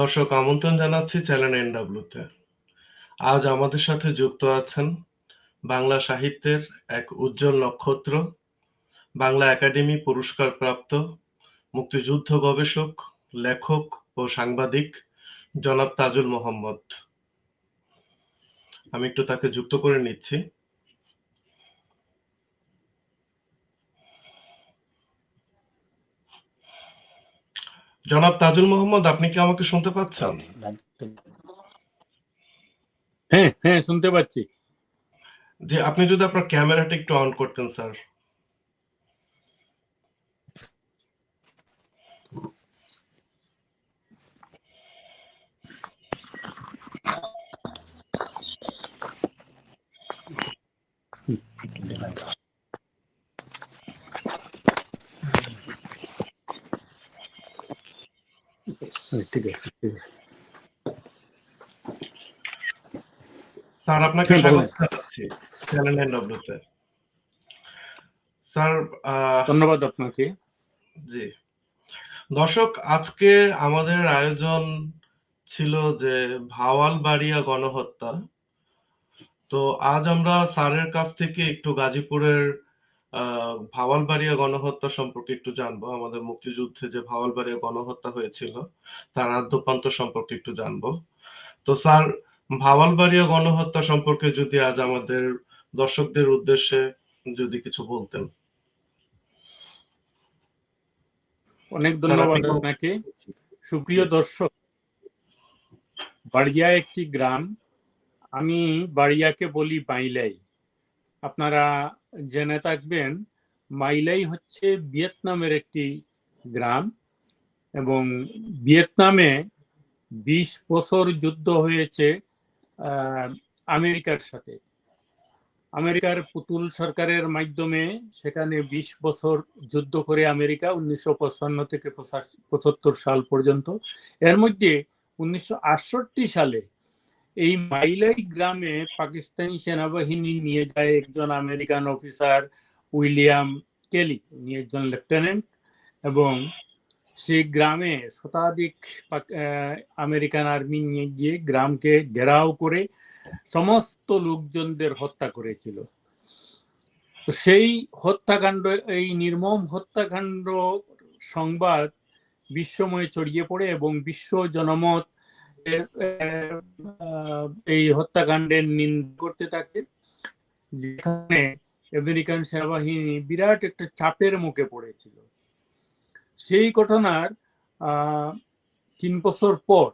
দর্শক, আমন্ত্রণ জানাচ্ছি চ্যানেল এনডাব্লিউতে। আজ আমাদের সাথে যুক্ত আছেন বাংলা সাহিত্যের এক উজ্জ্বল নক্ষত্র, বাংলা একাডেমি পুরস্কার প্রাপ্ত মুক্তিযুদ্ধ গবেষক, লেখক ও সাংবাদিক জনাব তাজুল মোহাম্মদ। আমি একটু তাকে যুক্ত করে নিচ্ছি। জনাব তাজুল মোহাম্মদ আপনি কি আমাকে শুনতে পাচ্ছেন? হ্যাঁ হ্যাঁ শুনতে পাচ্ছি। যে আপনি যদি আপনার ক্যামেরাটা একটু অন করতেন স্যার ঠিক আছে ঠিক আছে স্যার আপনাকে হ্যাঁ, স্যার ধন্যবাদ আপনাকে। জি। দর্শক আজকে আমাদের আয়োজন ছিল যে ভাওয়াল বাড়িয়া গণহত্যা। তো আজ আমরা স্যারের কাছ থেকে একটু গাজীপুরের ভাওয়ালবাড়িয়া গণহত্যা সম্পর্কে একটু জানব। আমাদের মুক্তিযুদ্ধে যে ভাওয়ালবাড়িয়া গণহত্যা হয়েছিল তার আদ্যপান্ত সম্পর্কে একটু জানব। তো স্যার ভাওয়ালবাড়িয়া গণহত্যা সম্পর্কে যদি আজ আমাদের দর্শকদের উদ্দেশ্যে যদি কিছু বলতেন। অনেক ধন্যবাদ আপনাকে। সুপ্রিয় দর্শক বাড়িয়া একটি গ্রাম। আমি বাড়িয়াকে বলি বাইলাই। আপনারা জেনে থাকবেন, মাইলাই হচ্ছে ভিয়েতনামের একটি গ্রাম এবং ভিয়েতনামে বিশ বছর যুদ্ধ হয়েছে আমেরিকার সাথে। আমেরিকার পুতুল সরকারের মাধ্যমে সেখানে বিশ বছর যুদ্ধ করে আমেরিকা উনিশশো থেকে পঁচাত্তর সাল পর্যন্ত। এর মধ্যে উনিশশো আটষট্টি সালে এই মাইলাই গ্রামে পাকিস্তানি সেনাবাহিনী নিয়ে যায় একজন আমেরিকান অফিসার উইলিয়াম কেলি। উনি একজন লেফটেন্যান্ট এবং সেই গ্রামে শতাধিক আমেরিকান আর্মি নিয়ে গিয়ে গ্রামকে ঘেরাও করে সমস্ত লোকজনদের হত্যা করেছিল। সেই হত্যাকাণ্ড, এই নির্মম হত্যাকাণ্ড সংবাদ বিশ্বময় ছড়িয়ে পড়ে এবং বিশ্ব জনমত এই হত্যাকাণ্ডের নিন্দা করতে থাকে, যেখানে আমেরিকান সেনাবাহিনী বিরাট একটা চাপের মুখে পড়েছিল। সেই ঘটনার তিন বছর পর,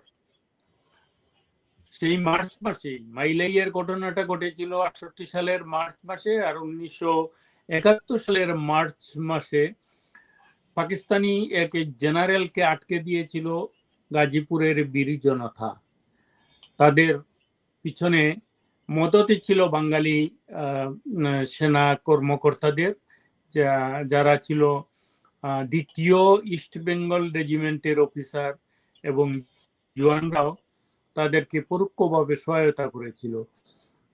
সেই মার্চ মাসে, মাইলাইয়ের ঘটনাটা ঘটেছিল আটষট্টি সালের মার্চ মাসে আর উনিশশো একাত্তর সালের মার্চ মাসে। পাকিস্তানি এক জেনারেলকে আটকে দিয়েছিল গাজীপুরের বীর জনতা। তাদের পিছনে মদতে ছিল বাঙালি সেনা কর্মকর্তাদের যারা ছিল দ্বিতীয় ইস্ট বেঙ্গল রেজিমেন্টের অফিসার এবং জওয়ানরাও তাদেরকে পরোক্ষভাবে সহায়তা করেছিল।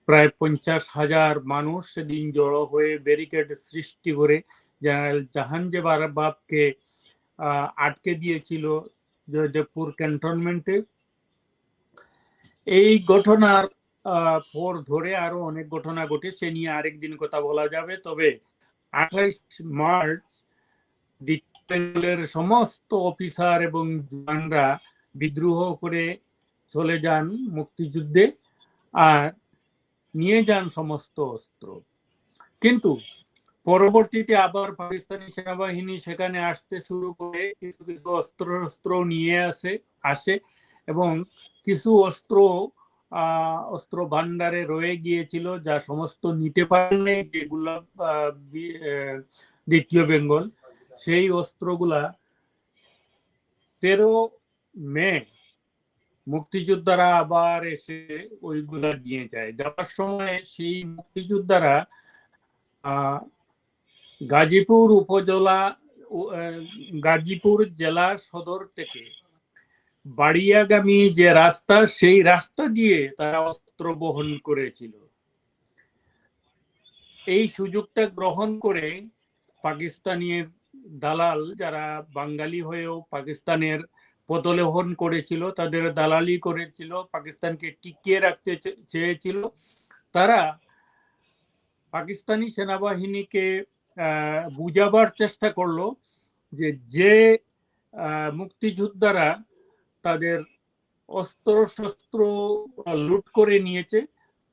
প্রায় পঞ্চাশ হাজার মানুষ সেদিন জড়ো হয়ে ব্যারিকেড সৃষ্টি করে জেনারেল বাবকে আহ, আটকে দিয়েছিল। জয়দেবপুর ক্যান্টনমেন্টে এই ঘটনার পর ধরে আরও অনেক ঘটনা ঘটে, সে নিয়ে আরেকদিন কথা বলা যাবে। তবে আঠাইশ মার্চ বেঙ্গলের সমস্ত অফিসার এবং জওয়ানরা বিদ্রোহ করে চলে যান মুক্তিযুদ্ধে আর নিয়ে যান সমস্ত অস্ত্র। কিন্তু পরবর্তীতে আবার পাকিস্তানি সেনাবাহিনী সেখানে আসতে শুরু করে কিছু কিছু অস্ত্র অস্ত্র নিয়ে আসে আসে এবং কিছু অস্ত্র অস্ত্র ভান্ডারে রয়ে গিয়েছিল যা সমস্ত নিতে পারেনি যেগুলো দ্বিতীয় বেঙ্গল। সেই অস্ত্রগুলা তেরো মে মুক্তিযোদ্ধারা আবার এসে ওইগুলা নিয়ে যায়। যাওয়ার সময় সেই মুক্তিযোদ্ধারা আহ, গাজীপুর উপজেলা গাজীপুর জেলা সদর থেকে বাড়িয়াগামী যে রাস্তা, সেই রাস্তা দিয়ে তারা অস্ত্র বহন করেছিল। এই সুযোগটা গ্রহণ করে পাকিস্তানের দালাল যারা বাঙালি হয়েও পাকিস্তানের পদলেহন করেছিল, তাদের দালালি করেছিল, পাকিস্তানকে টিকিয়ে রাখতে চেয়েছিল। তারা পাকিস্তানি সেনাবাহিনীকে বুঝাবার চেষ্টা করল যে যে মুক্তিযোদ্ধারা তাদের অস্ত্র শস্ত্র লুট করে নিয়েছে,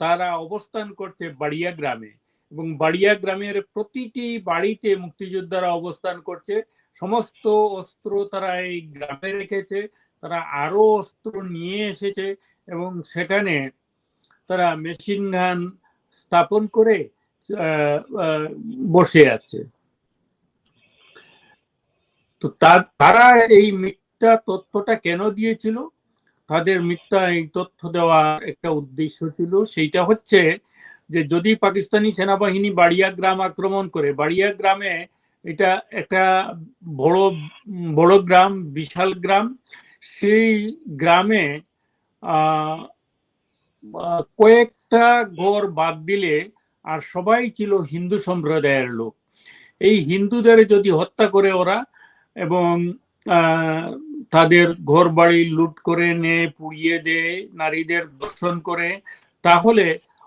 তারা অবস্থান করছে বাড়িয়া গ্রামে। এবং বাড়িয়া গ্রামের প্রতিটি বাড়িতে মুক্তিযোদ্ধারা অবস্থান করছে। সমস্ত অস্ত্র তারা এই গ্রামে রেখেছে, তারা আরও অস্ত্র নিয়ে এসেছে এবং সেখানে তারা মেশিন গান স্থাপন করে বসে আছে। তো তারা এই মিথ্যা তথ্যটা কেন দিয়েছিল? তাদের মিথ্যা এই তথ্য দেওয়ার একটা উদ্দেশ্য ছিল, সেইটা হচ্ছে যে যদি পাকিস্তানি সেনাবাহিনী বাড়িয়া গ্রাম আক্রমণ করে, বাড়িয়া গ্রামে এটা একটা বড় বড় গ্রাম, বিশাল গ্রাম, সেই গ্রামে কয়েকটা ঘর বাদ দিলে আর সবাই ছিল হিন্দু সম্প্রদায়ের লোক। এই হিন্দুদের যদি হত্যা করে ওরা এবং তাদের ঘর বাড়ি লুট করে নে, পুড়িয়ে দেয় নারীদের দর্শন করে, তাহলে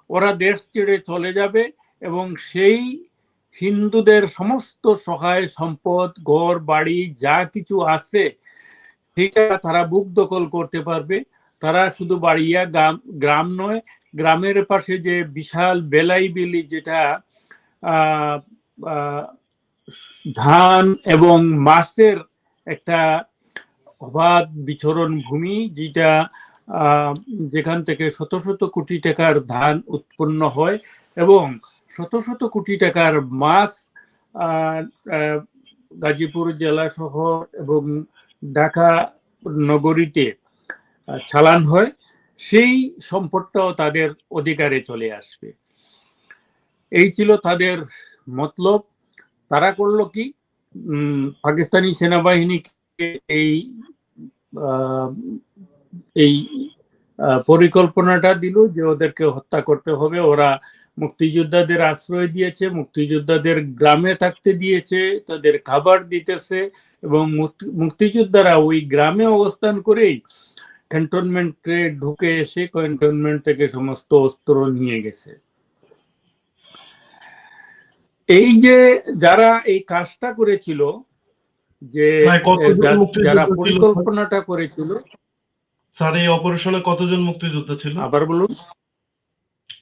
ওরা দেশ ছেড়ে চলে যাবে এবং সেই হিন্দুদের সমস্ত সহায় সম্পদ, ঘর, বাড়ি, যা কিছু আছে, সেটা তারা বুক দখল করতে পারবে। তারা শুধু বাড়িয়া গ্রাম নয় গ্রামের পাশে যে বিশাল বেলাই বিলি যেটা ধান এবং মাছের একটা অবাধ বিচরণ ভূমি, যেটা যেখান থেকে শত শত কোটি টাকার ধান উৎপন্ন হয় এবং শত শত কোটি টাকার মাছ গাজীপুর জেলা শহর এবং ঢাকা নগরীতে চালান হয়। সেই সম্পদটাও তাদের অধিকারে চলে আসবে। এই ছিল তাদের মতলব। তারা করল কি? পাকিস্তানি সেনাবাহিনীকে এই এই পরিকল্পনাটা দিল যে ওদেরকে হত্যা করতে হবে। ওরা মুক্তিযোদ্ধাদের আশ্রয় দিয়েছে, মুক্তিযোদ্ধাদের গ্রামে থাকতে দিয়েছে, তাদের খাবার দিতেছে এবং মুক্তি- মুক্তিযোদ্ধারা ওই গ্রামে অবস্থান করেই ক্যান্টনমেন্টে ঢুকে এসে ক্যান্টনমেন্ট থেকে সমস্ত অস্ত্র নিয়ে গেছে। এই যে যারা এই কাজটা করেছিল যে যারা পরিকল্পনাটা করেছিল। স্যার এই অপারেশনে কতজন মুক্তিযোদ্ধা ছিল? আবার বলুন।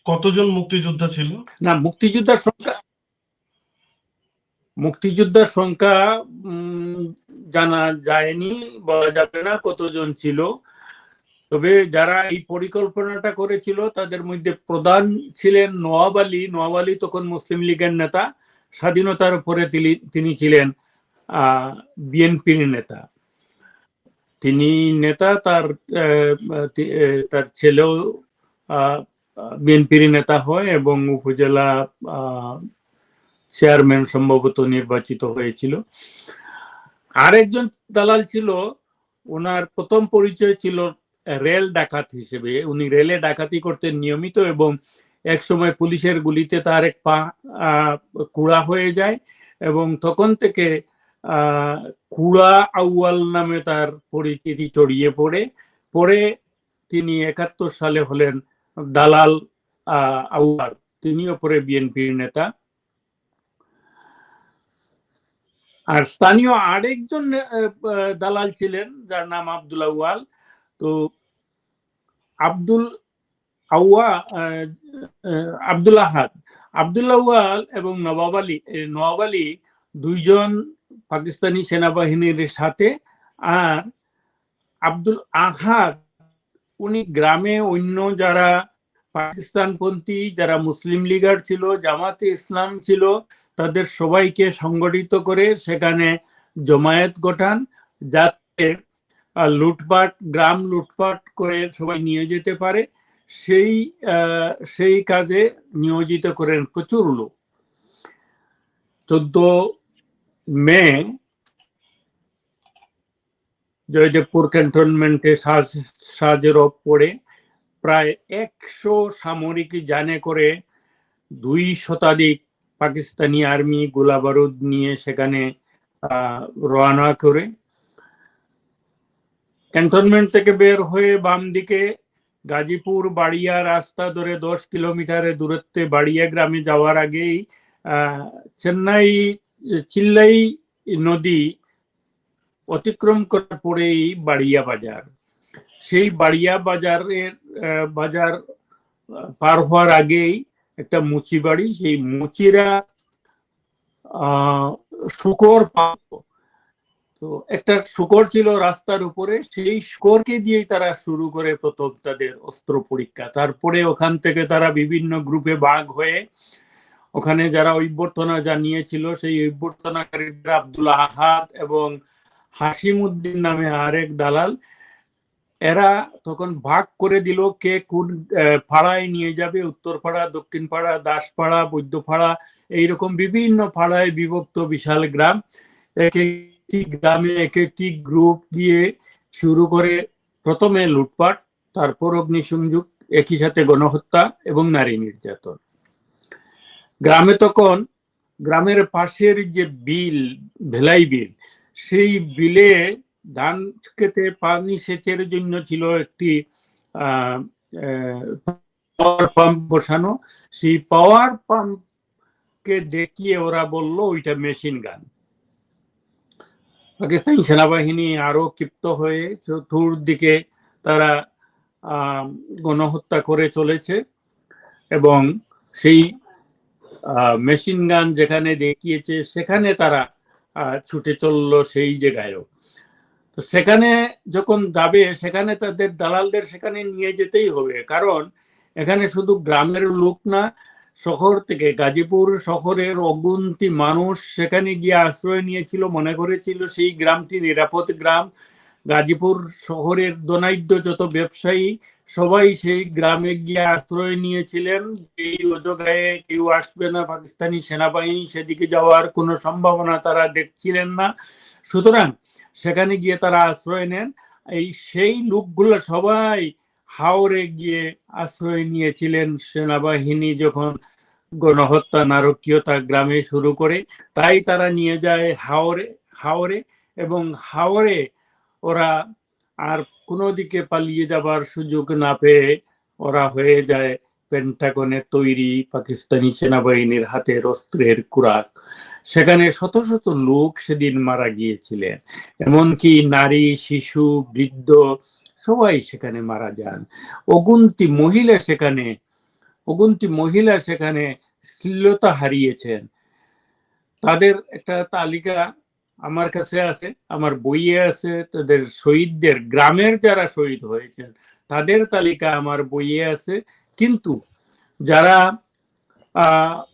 কতজন মুক্তিযোদ্ধা ছিল? না মুক্তিযোদ্ধার সংখ্যা মুক্তিযোদ্ধার সংখ্যা উম, জানা যায়নি বলা যাবে না কতজন ছিল। তবে যারা এই পরিকল্পনাটা করেছিল, তাদের মধ্যে প্রধান ছিলেন নওয়াব আলী। নওয়াব আলী তখন মুসলিম লীগের নেতা, স্বাধীনতার উপরে তিনি ছিলেন বিএনপির নেতা। তিনি নেতা, তার তার ছেলেও বিএনপির নেতা হয় এবং উপজেলা চেয়ারম্যান সম্ভবত নির্বাচিত হয়েছিল। আরেকজন দালাল ছিল, ওনার প্রথম পরিচয় ছিল রেল ডাকাত হিসেবে, উনি রেলে ডাকাতি করতেন নিয়মিত এবং এক সময় পুলিশের গুলিতে তার এক পা কুড়া হয়ে যায় এবং তখন থেকে কুড়া আউয়াল নামে তার পরিচিতি ছড়িয়ে পড়ে। পরে তিনি একাত্তর সালে হলেন দালাল আউয়াল। তিনিও পরে বিএনপির নেতা। আর স্থানীয় আরেকজন দালাল ছিলেন, যার নাম আব্দুল আউয়াল। তো আব্দুল আউয়া আব্দুল আহাদ। আব্দুল আউয়াল এবং নবাব আলী নবাব আলী দুইজন পাকিস্তানি সেনাবাহিনীর সাথে আর আব্দুল আহাদ, উনি গ্রামে অন্য যারা পাকিস্তানপন্থী, যারা মুসলিম লীগার ছিল, জামাতে ইসলাম ছিল, তাদের সবাইকে সংগঠিত করে সেখানে জমায়েত গঠান, যাতে লুটপাট, গ্রাম লুটপাট করে সবাই নিয়ে যেতে পারে। সেই সেই কাজে নিয়োজিত করেন প্রচুর লোক। চোদ্দ মে জয়দেবপুর ক্যান্টনমেন্টে সাজ সাজের পড়ে। প্রায় একশো সামরিক জানে করে দুই শতাধিক পাকিস্তানি আর্মি গোলাবারুদ নিয়ে সেখানে রওনা করে। ক্যান্টনমেন্ট থেকে বের হয়ে বাম দিকে গাজীপুর বাড়িয়া রাস্তা ধরে দশ কিলোমিটারের দূরত্বে বাড়িয়া গ্রামে যাওয়ার আগেই চেন্নাই, চিল্লাই নদী অতিক্রম করার পরেই বাড়িয়া বাজার। সেই বাড়িয়া বাজারের বাজার পার হওয়ার আগেই একটা মুচি বাড়ি, সেই মুচিরা শুকর পাত তো একটা শুকর ছিল রাস্তার উপরে, সেই শুকরকে দিয়েই তারা শুরু করে প্রথম তাদের অস্ত্র পরীক্ষা। তারপরে ওখান থেকে তারা বিভিন্ন গ্রুপে ভাগ হয়ে, ওখানে যারা অভ্যর্থনা জানিয়েছিল, সেই অভ্যর্থনাকারীরা আব্দুল আহাদ এবং হাসিম উদ্দিন নামে আরেক দালাল, এরা তখন ভাগ করে দিল কে কোন পাড়ায় নিয়ে যাবে উত্তর পাড়া দক্ষিণ পাড়া দাসপাড়া, বৈদ্যপাড়া, এইরকম বিভিন্ন পাড়ায় বিভক্ত বিশাল গ্রাম। এক একটি গ্রামে এক একটি গ্রুপ গিয়ে শুরু করে প্রথমে লুটপাট, তারপর অগ্নিসংযোগ, একই সাথে গণহত্যা এবং নারী নির্যাতন। গ্রামে তখন গ্রামের পাশের যে বিল, ভেলাই বিল, সেই বিলে ধান খেতে পানি সেচের জন্য ছিল একটি পাওয়ার পাম্প বসানো। সেই পাওয়ার পাম্পকে দেখিয়ে ওরা বলল, ওইটা মেশিন গান পাকিস্তানি সেনাবাহিনী আরও ক্ষিপ্ত হয়ে চতুর দিকে তারা গণহত্যা করে চলেছে এবং সেই মেশিন গান যেখানে দেখিয়েছে সেখানে তারা ছুটে চলল সেই জায়গায়ও। তো সেখানে যখন যাবে, সেখানে তাদের দালালদের সেখানে নিয়ে যেতেই হবে। কারণ এখানে শুধু গ্রামের লোক না শহর থেকে গাজীপুর শহরের অগুন্তি মানুষ সেখানে গিয়ে আশ্রয় নিয়েছিল, মনে করেছিল সেই গ্রামটি নিরাপদ গ্রাম। গাজীপুর শহরের দনাঢ্য যত ব্যবসায়ী, সবাই সেই গ্রামে গিয়ে আশ্রয় নিয়েছিলেন। এই অজগায়ে কেউ আসবে না, পাকিস্তানি সেনাবাহিনী সেদিকে যাওয়ার কোনো সম্ভাবনা তারা দেখছিলেন না। সুতরাং সেখানে গিয়ে তারা আশ্রয় নেন। এই সেই লোকগুলো সবাই হাওড়ে গিয়ে আশ্রয় নিয়েছিলেন সেনাবাহিনী যখন গণহত্যা নারকীয়তা গ্রামে শুরু করে, তাই তারা নিয়ে যায় হাওড়ে হাওড়ে এবং হাওড়ে ওরা আর কোনো দিকে পালিয়ে যাবার সুযোগ না পেয়ে ওরা হয়ে যায় পেন্টাগনে তৈরি পাকিস্তানি সেনাবাহিনীর হাতের অস্ত্রের কুরাক সেখানে শত শত লোক সেদিন মারা গিয়েছিলেন। এমনকি নারী, শিশু, বৃদ্ধ সবাই সেখানে মারা যান। অগুন্তি মহিলা সেখানে, অগুন্তি মহিলা সেখানে শ্লীলতা হারিয়েছেন। তাদের একটা তালিকা আমার কাছে আছে, আমার বইয়ে আছে, তাদের শহীদদের, গ্রামের যারা শহীদ হয়েছেন, তাদের তালিকা আমার বইয়ে আছে। কিন্তু যারা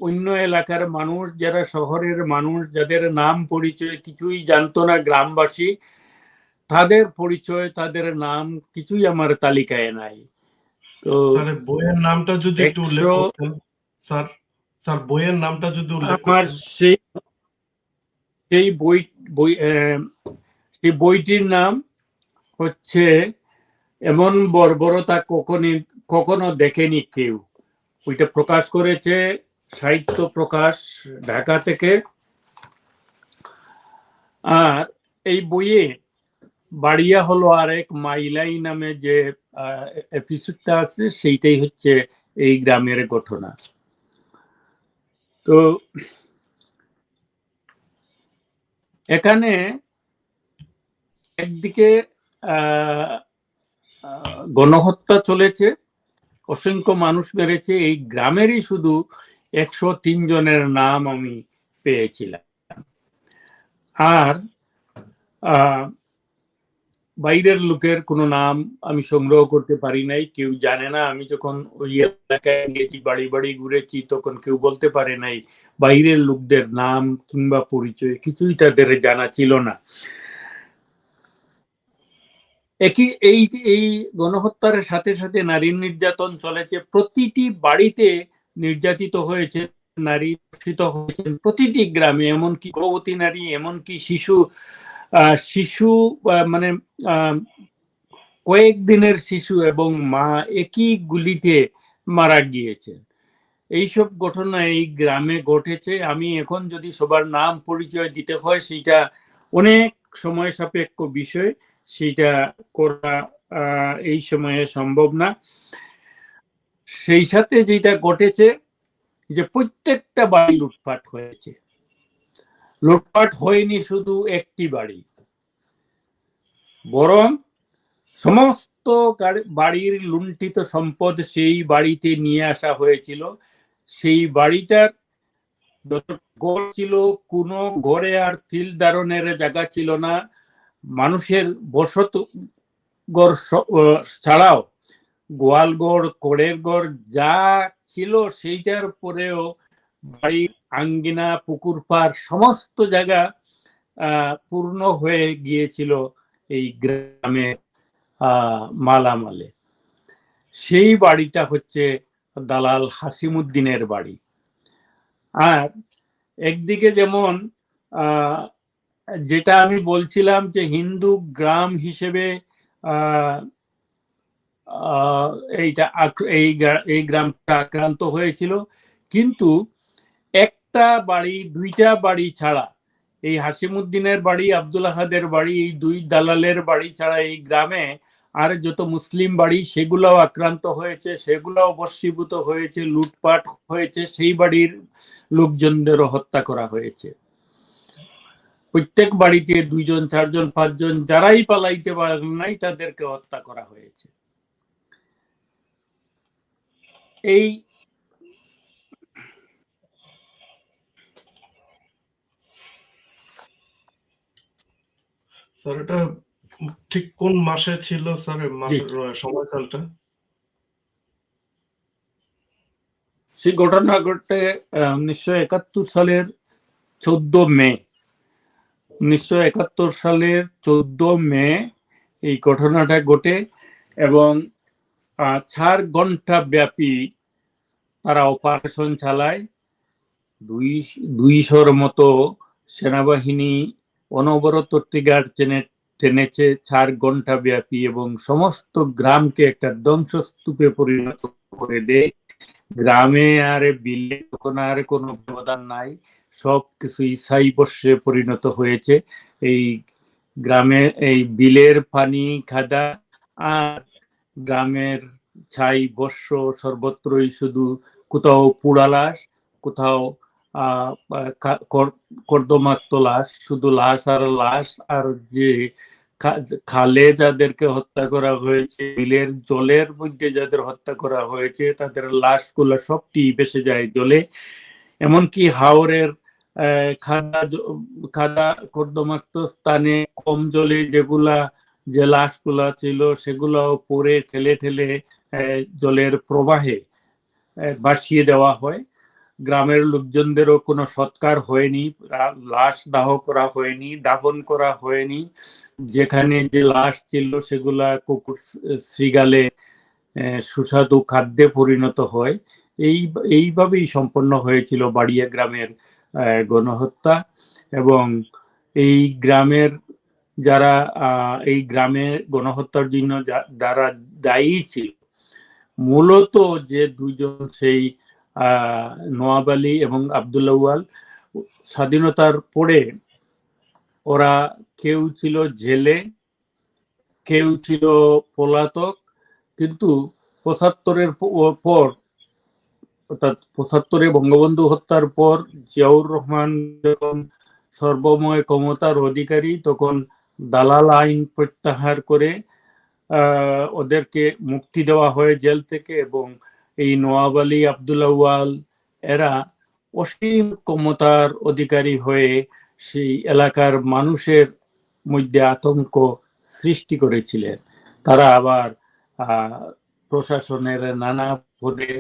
অন্য এলাকার মানুষ, যারা শহরের মানুষ, যাদের নাম পরিচয় কিছুই জানতো না গ্রামবাসী তাদের পরিচয় তাদের নাম কিছুই আমার তালিকায় নাই। তো বইয়ের নামটা যদি একটু উল্লেখ স্যার স্যার বইয়ের নামটা যদি আমার সেই সেই বই বই সেই বইটির নাম হচ্ছে এমন বর্বরতা কখনই কখনো দেখেনি কেউ। ওইটা প্রকাশ করেছে সাহিত্য প্রকাশ ঢাকা থেকে। আর এই বইয়ে বাড়িয়া হলো আরেক মাইলাই নামে যে এপিসোডটা আছে সেইটাই হচ্ছে এই গ্রামের ঘটনা। তো এখানে একদিকে গণহত্যা চলেছে অসংখ্য মানুষ বেড়েছে এই গ্রামেরই শুধু একশো তিন জনের নাম আমি পেয়েছিলাম। আর আহ, বাইরের লোকের কোনো নাম আমি সংগ্রহ করতে পারি নাই, কেউ জানে না। আমি যখন ওই এলাকায় গেছি বাড়ি বাড়ি ঘুরেছি, তখন কেউ বলতে পারে নাই, বাইরের লোকদের নাম কিংবা পরিচয় কিছুই তাদের জানা ছিল না। একই এই এই গণহত্যার সাথে সাথে নারী নির্যাতন চলেছে। প্রতিটি বাড়িতে নির্যাতিত হয়েছে, নারী হয়েছেন প্রতিটি গ্রামে, এমনকি গর্ভবতী নারী, এমনকি শিশু। শিশু মানে কয়েকদিনের শিশু এবং মা একই গুলিতে মারা গিয়েছে। এইসব ঘটনা এই গ্রামে ঘটেছে। আমি এখন যদি সবার নাম পরিচয় দিতে হয় সেটা অনেক সময় সাপেক্ষ বিষয়। সেটা করা এই সময়ে সম্ভব না। সেই সাথে যেটা ঘটেছে, যে প্রত্যেকটা বাড়ি লুটপাট হয়েছে। লুটপাট হয়নি শুধু একটি বাড়ি। বরং সমস্ত বাড়ির লুণ্ঠিত সম্পদ সেই বাড়িতে নিয়ে আসা হয়েছিল। সেই বাড়িটার ঘর ছিল, কোনো ঘরে আর তিল ধারণের জায়গা ছিল না। মানুষের বসত ঘর ছাড়াও গোয়ালগড় কোড়ের গড় যা ছিল সেইটার পরেও বাড়ির আঙ্গিনা, পুকুর পাড় সমস্ত জায়গা পূর্ণ হয়ে গিয়েছিল এই গ্রামে মালামালে। সেই বাড়িটা হচ্ছে দালাল হাসিমুদ্দিনের বাড়ি। আর একদিকে যেমন যেটা আমি বলছিলাম যে হিন্দু গ্রাম হিসেবে এইটা এই গ্রামটা আক্রান্ত হয়েছিল। কিন্তু একটা বাড়ি, দুইটা বাড়ি ছাড়া, এই হাসিমুদ্দিনের বাড়ি, আব্দুল আহাদের বাড়ি, এই দুই দালালের বাড়ি ছাড়া এই গ্রামে আর যত মুসলিম বাড়ি, সেগুলাও আক্রান্ত হয়েছে, সেগুলাও বর্ষীভূত হয়েছে, লুটপাট হয়েছে, সেই বাড়ির লোকজনদেরও হত্যা করা হয়েছে। প্রত্যেক বাড়িতে দুইজন, চারজন, পাঁচজন, যারাই পালাইতে পারেন নাই, তাদেরকে হত্যা করা হয়েছে। এই স্যার এটা ঠিক কোন মাসে ছিল স্যার মাসের সময়কালটা? সেই ঘটনা ঘটে উনিশশো একাত্তর সালের চোদ্দ মে। উনিশশো একাত্তর সালের চোদ্দ মে এই ঘটনাটা ঘটে এবং চার ঘণ্টা ব্যাপী তারা অপারেশন চালায়। দুই দুইশোর মতো সেনাবাহিনী অনবরত ট্রিগার টেনে, টেনেছে চার ঘণ্টা ব্যাপী এবং সমস্ত গ্রামকে একটা ধ্বংসস্তূপে পরিণত করে দেয়। গ্রামে আর বিলে তখন আর কোনো ব্যবধান নাই, সব কিছুই ছাই বর্ষে পরিণত হয়েছে। এই গ্রামে, এই বিলের পানি, খাদা আর গ্রামের ছাই, বর্ষ সর্বত্রই শুধু কোথাও পুড়া লাশ কোথাও কর্দমাক্ত লাশ, শুধু লাশ আর লাশ আর যে খালে যাদেরকে হত্যা করা হয়েছে, বিলের জলের মধ্যে যাদের হত্যা করা হয়েছে, তাদের লাশগুলো সবটি ভেসে যায় জলে। এমনকি হাওরের খাদা খাদা কর্দমাক্ত স্থানে কম জলে যেগুলা, যে লাশগুলা ছিল, সেগুলাও পরে ঠেলে ঠেলে জলের প্রবাহে ভাসিয়ে দেওয়া হয়। গ্রামের লোকজনদেরও কোনো সৎকার হয়নি লাশ দাহ করা হয়নি, দাফন করা হয়নি। যেখানে যে লাশ ছিল সেগুলা কুকুর শ্রীগালে সুস্বাদু খাদ্যে পরিণত হয়। এই, এইভাবেই সম্পন্ন হয়েছিল বাড়িয়া গ্রামের গণহত্যা এবং এই গ্রামের যারা এই গ্রামে গণহত্যার জন্য যারা দায়ী ছিল, মূলত যে দুজন সেই আহ, নওয়াব আলী এবং আবদুল্লাহ ওয়াল স্বাধীনতার পরে ওরা কেউ ছিল জেলে কেউ ছিল পলাতক কিন্তু পঁচাত্তরের পর অর্থাৎ পঁচাত্তরে বঙ্গবন্ধু হত্যার পর জিয়াউর রহমান যখন সর্বময় ক্ষমতার অধিকারী তখন দালাল আইন প্রত্যাহার করে ওদেরকে মুক্তি দেওয়া হয় জেল থেকে এবং এই নওয়াব আলী আবদুল্লাহ ওয়াল এরা অসীম ক্ষমতার অধিকারী হয়ে সেই এলাকার মানুষের মধ্যে আতঙ্ক সৃষ্টি করেছিলেন। তারা আবার প্রশাসনের নানা পদে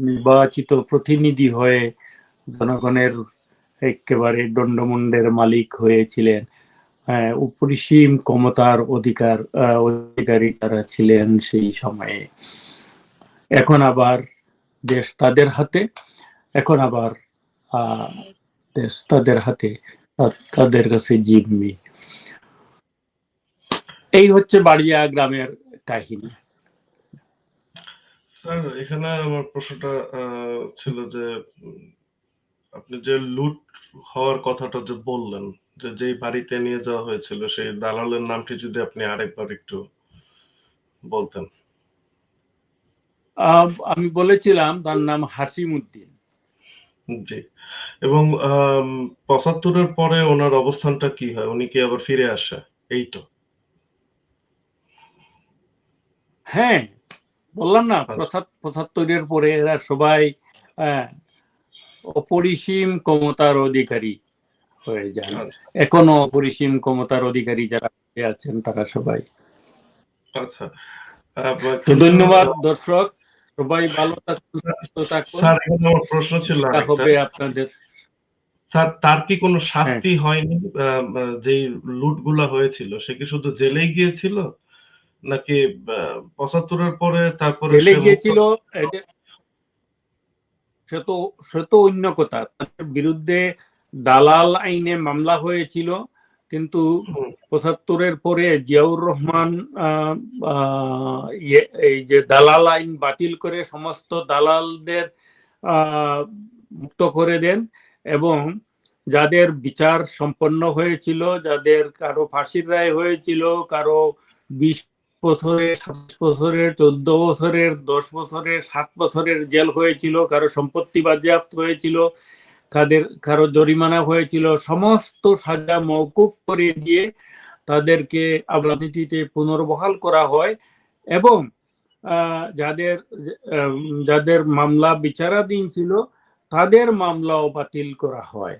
নির্বাচিত প্রতিনিধি হয়ে জনগণের একেবারে দণ্ডমুণ্ডের মালিক হয়েছিলেন। অপরিসীম ক্ষমতার অধিকার অধিকারী তারা ছিলেন সেই সময়ে। এখন আবার দেশ তাদের হাতে, এখন আবার দেশ তাদের হাতে তাদের কাছে জিম্মি। এই হচ্ছে বাড়িয়া গ্রামের কাহিনী। স্যার, এখানে আমার প্রশ্নটা ছিল যে, আপনি যে লুট হওয়ার কথাটা যে বললেন, যে যেই বাড়িতে নিয়ে যাওয়া হয়েছিল, সেই দালালের নামটি যদি আপনি আরেকবার একটু বলতেন। আমি বলেছিলাম তার নাম হাসিম উদ্দিন জি। এবং পঁচাত্তরের পরে ওনার অবস্থানটা কি হয়? উনি কি আবার ফিরে আসে? এই তো। হ্যাঁ বললাম না আচ্ছা। পঁচাত্তরের পরে এরা সবাই অপরিসীম ক্ষমতার অধিকারী হয়ে যান আচ্ছা। এখনও অপরিসীম ক্ষমতার অধিকারী যারা আছেন তারা সবাই। আচ্ছা। ধন্যবাদ দর্শক। সবাই ভালো থাকুন সুস্থ থাকুন স্যার এখানে আমার প্রশ্ন ছিল হবে আপনাদের। স্যার তার কি কোনো হ্যাঁ। শাস্তি হয়নি যেই লুটগুলা হয়েছিল সে কি শুধু জেলেই গিয়েছিল? নাকি পঁচাত্তরের পরে তারপরে জেলে গিয়েছিল সে তো সে তো অন্য কথা। তার বিরুদ্ধে দালাল আইনে মামলা হয়েছিল। কিন্তু পঁচাত্তরের পরে জিয়াউর রহমান ইয়ে- এই যে দালাল আইন বাতিল করে সমস্ত দালালদের মুক্ত করে দেন এবং যাদের বিচার সম্পন্ন হয়েছিল যাদের কারও ফাঁসির রায় হয়েছিল কারও বিশ বছরের সাতাশ বছরের চোদ্দ বছরের দশ বছরের সাত বছরের জেল হয়েছিল কারও সম্পত্তি বাজেয়াপ্ত হয়েছিল কাদের কারও জরিমানা হয়েছিল, সমস্ত সাজা মওকুফ করে দিয়ে তাদেরকে রাজনীতিতে পুনর্বহাল করা হয় এবং যাদের যাদের মামলা বিচারাধীন ছিল তাদের মামলাও বাতিল করা হয়।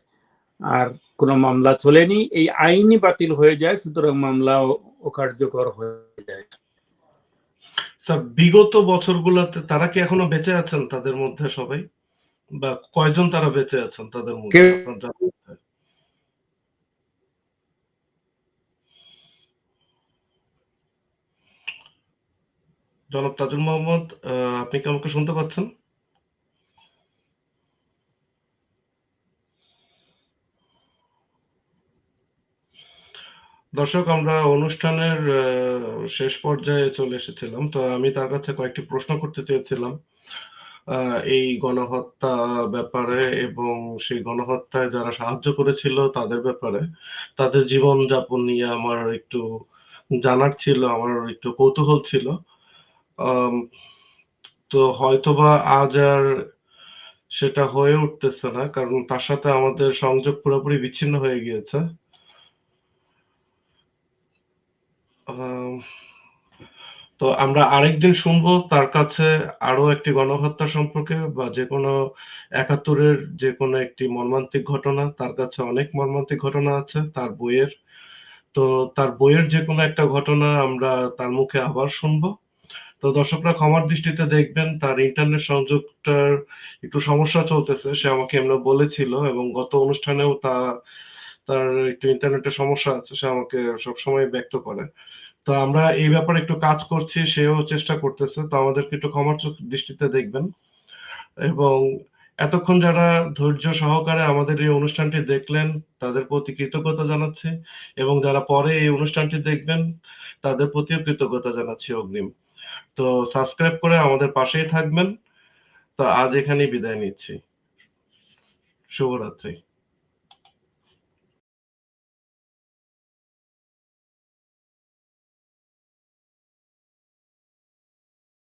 আর কোনো মামলা চলেনি, এই আইনই বাতিল হয়ে যায়, সুতরাং মামলা অকার্যকর হয়ে যায়। বিগত বছরগুলোতে তারা কি এখনও বেঁচে আছেন তাদের মধ্যে সবাই? বা কয়জন তারা বেঁচে আছেন তাদের মধ্যে? জনাব তাজুল মোহাম্মদ আপনি কি আমাকে শুনতে পাচ্ছেন? দর্শক আমরা অনুষ্ঠানের শেষ পর্যায়ে চলে এসেছিলাম তো আমি তার কাছে কয়েকটি প্রশ্ন করতে চেয়েছিলাম। আহ, এই গণহত্যা ব্যাপারে এবং সেই গণহত্যায় যারা সাহায্য করেছিল তাদের ব্যাপারে তাদের জীবন যাপন নিয়ে আমার একটু জানার ছিল আমার একটু কৌতূহল ছিল। তো হয়তোবা আজ আর সেটা হয়ে উঠতেছে না কারণ তার সাথে আমাদের সংযোগ পুরোপুরি বিচ্ছিন্ন হয়ে গিয়েছে। আম, তো আমরা আরেকদিন শুনব তার কাছে আরও একটি গণহত্যা সম্পর্কে বা যে কোনো একাত্তরের যে কোনো একটি মর্মান্তিক ঘটনা, তার কাছে অনেক মর্মান্তিক ঘটনা আছে, তার বইয়ের। তো তার বইয়ের যে কোনো একটা ঘটনা আমরা তার মুখে আবার শুনব। তো দর্শকরা ক্ষমার দৃষ্টিতে দেখবেন, তার ইন্টারনেট সংযোগটার একটু সমস্যা চলতেছে, সে আমাকে এমনি বলেছিল এবং গত অনুষ্ঠানেও তা, তার একটু ইন্টারনেটের সমস্যা আছে, সে আমাকে সবসময় ব্যক্ত করে। তো আমরা এই ব্যাপারে একটু কাজ করছি, সেও চেষ্টা করতেছে, তো আমাদেরকে একটু ক্ষমার চোখ দৃষ্টিতে দেখবেন। এবং এতক্ষণ যারা ধৈর্য সহকারে আমাদের এই অনুষ্ঠানটি দেখলেন, তাদের প্রতি কৃতজ্ঞতা জানাচ্ছি, এবং যারা পরে এই অনুষ্ঠানটি দেখবেন, তাদের প্রতিও কৃতজ্ঞতা জানাচ্ছি অগ্রিম। তো সাবস্ক্রাইব করে আমাদের পাশেই থাকবেন। তো আজ এখানেই বিদায় নিচ্ছি। শুভরাত্রি।